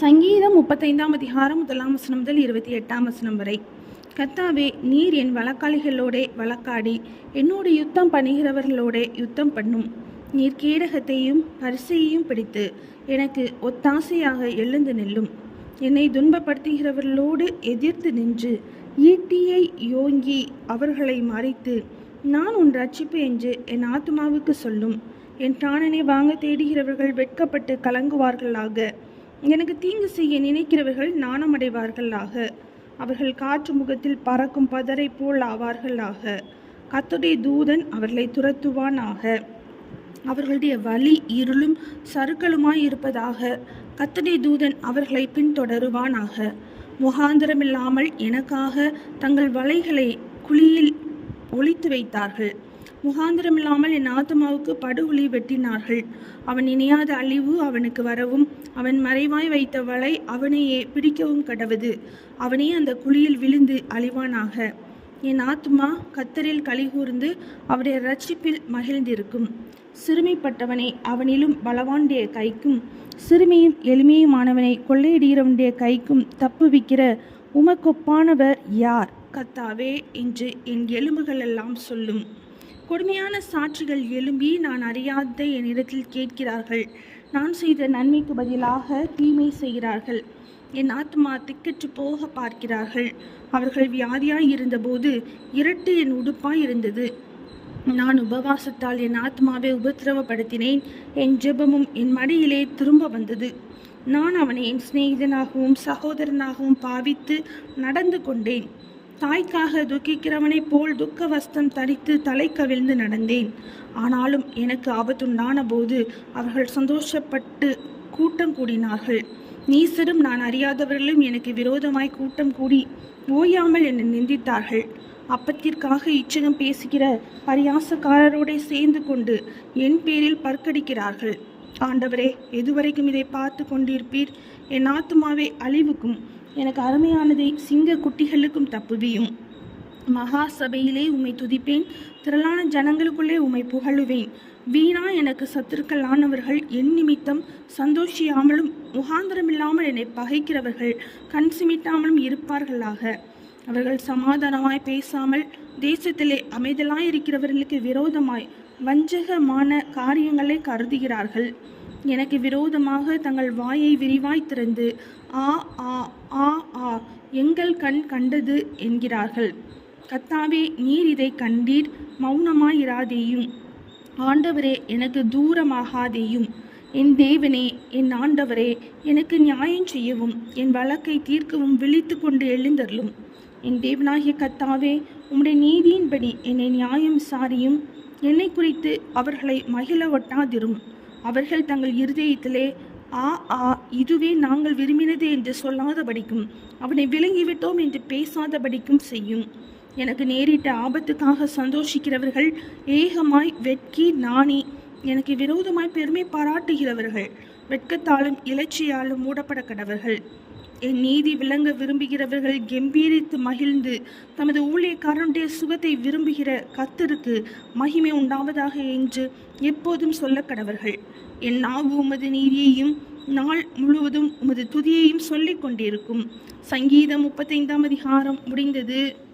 சங்கீதம் முப்பத்தைந்தாம் அதிகாரம் முதலாம் வசனம் முதல் இருபத்தி எட்டாம் வசனம் வரை. கத்தாவே நீர் என் வழக்காளிகளோடே வழக்காடி என்னோடு யுத்தம் பண்ணுகிறவர்களோடே யுத்தம் பண்ணும். நீர் கேடகத்தையும் பரிசையையும் பிடித்து எனக்கு ஒத்தாசையாக எழுந்து நெல்லும். என்னை துன்பப்படுத்துகிறவர்களோடு எதிர்த்து நின்று ஈட்டியை யோங்கி அவர்களை மறைத்து நான் உன் ரட்சிப்பு என்று என் ஆத்மாவுக்கு சொல்லும். என் பிராணனை வாங்க தேடுகிறவர்கள் வெட்கப்பட்டு கலங்குவார்களாக. எனக்கு தீங்கு செய்ய நினைக்கிறவர்கள் நாணமடைவார்களாக அவர்கள் காற்று முகத்தில் பறக்கும் பதரை போல் ஆவார்களாக. கத்துடைய தூதன் அவர்களை துரத்துவானாக. அவர்களுடைய வலி இருளும் சருக்களுமாய் இருப்பதாக கத்தடி தூதன் அவர்களை பின்தொடருவானாக. முகாந்திரமில்லாமல் எனக்காக தங்கள் வலைகளை குழியில் ஒளித்து வைத்தார்கள். முகாந்திரமில்லாமல் என் ஆத்மாவுக்கு படுகுழி வெட்டினார்கள். அவன் இணையாத அழிவு அவனுக்கு வரவும் அவன் மறைவாய் வைத்த வலை அவனையே பிடிக்கவும் கடவுது. அவனே அந்த குழியில் விழுந்து அழிவானாக. என் ஆத்மா கத்தரில் கலிகூர்ந்து அவருடைய ரட்சிப்பில் மகிழ்ந்திருக்கும். சிறுமைப்பட்டவனை அவனிலும் பலவானுடைய கைக்கும் சிறுமியும் எளிமையுமானவனை கொள்ளையிடுகிறவனுடைய கைக்கும் தப்புவிக்கிற உமக்கொப்பானவர் யார்? கத்தாவே என்று என் எலும்புகள் எல்லாம் சொல்லும். கொடுமையான சாட்சிகள் எழும்பி நான் அறியாத என்னிடத்தில் கேட்கிறார்கள். நான் செய்த நன்மைக்கு பதிலாக தீமை செய்கிறார்கள். என் ஆத்மா திக்கற்று போக பார்க்கிறார்கள். அவர்கள் வியாதியாய் இருந்தபோது இரட்டு என் உடுப்பாய் இருந்தது. நான் உபவாசத்தால் என் ஆத்மாவை உபத்திரவப்படுத்தினேன். என் ஜெபமும் என் மடியிலே திரும்ப வந்தது. நான் அவனை என் சிநேகிதனாகவும் சகோதரனாகவும் பாவித்து நடந்து கொண்டேன். தாய்க்காக துக்கிக்கிறவனைப் போல் துக்க வஸ்தம் தரித்து தலை கவிழ்ந்து நடந்தேன். ஆனாலும் எனக்கு ஆபத்துண்டான போது அவர்கள் சந்தோஷப்பட்டு கூட்டம் கூடினார்கள். நீசரும் நான் அறியாதவர்களும் எனக்கு விரோதமாய் கூட்டம் கூடி ஓயாமல் என்னை நிந்தித்தார்கள். அப்பத்திற்காக இச்சகம் பேசுகிற பரியாசக்காரரோடே சேர்ந்து கொண்டு என் பேரில் பற்கடிக்கிறார்கள். ஆண்டவரே எதுவரைக்கும் இதை பார்த்து கொண்டிருப்பீர்? என் ஆத்துமாவே அழிவுக்கும் எனக்கு அருமையானதை சிங்க குட்டிகளுக்கும் தப்புவியும். மகா சபையிலே உம்மை துதிப்பேன் திரளான ஜனங்களுக்குள்ளே உம்மை புகழுவேன். வீணா எனக்கு சத்துருக்களானவர்கள் என் நிமித்தம் சந்தோஷியாமலும் முகாந்திரமில்லாமல் என்னை பகைக்கிறவர்கள் கண் சிமிட்டாமலும் இருப்பார்களாக. அவர்கள் சமாதானமாய் பேசாமல் தேசத்திலே அமைதலாய் இருக்கிறவர்களுக்கு விரோதமாய் வஞ்சகமான காரியங்களை கருதுகிறார்கள். எனக்கு விரோதமாக தங்கள் வாயை விரிவாய் திறந்து ஆ ஆ எங்கள் கண் கண்டது என்கிறார்கள். கத்தாவே நீர் இதை கண்டீர் மௌனமாயிராதேயும். ஆண்டவரே எனக்கு தூரமாகாதேயும். என் தேவனே என் ஆண்டவரே எனக்கு நியாயம் செய்யவும் என் வழக்கை தீர்க்கவும் விழித்து கொண்டு எழுந்தருளும். என் தேவனாகிய கத்தாவே உம்முடைய நீதியின்படி என்னை நியாயம் சாரியும் என்னை குறித்து அவர்களை மகிழ ஒட்டாதிரும். அவர்கள் தங்கள் இருதயத்திலே ஆ ஆ இதுவே நாங்கள் விரும்பினது என்று சொல்லாதபடிக்கும் அவனை விளங்கிவிட்டோம் என்று பேசாதபடிக்கும் செய்யும். எனக்கு நேரிட்ட ஆபத்துக்காக சந்தோஷிக்கிறவர்கள் ஏகமாய் வெட்கி நாணி எனக்கு விரோதமாய் பெருமை பாராட்டுகிறவர்கள். வெட்கத்தாலும் இலச்சியாலும் மூடப்பட கடவர்கள். என் நீதி விளங்க விரும்புகிறவர்கள் கம்பீரித்து மகிழ்ந்து தமது ஊழியக்காரனுடைய சுகத்தை விரும்புகிற கத்தருக்கு மகிமை உண்டாவதாக என்று எப்போதும் சொல்ல கடவர்கள். என் நாவு உமது நீதியையும் நாள் முழுவதும் உமது துதியையும் சொல்லிக் கொண்டிருக்கும். சங்கீதம் முப்பத்தைந்தாம் அதிகாரம் முடிந்தது.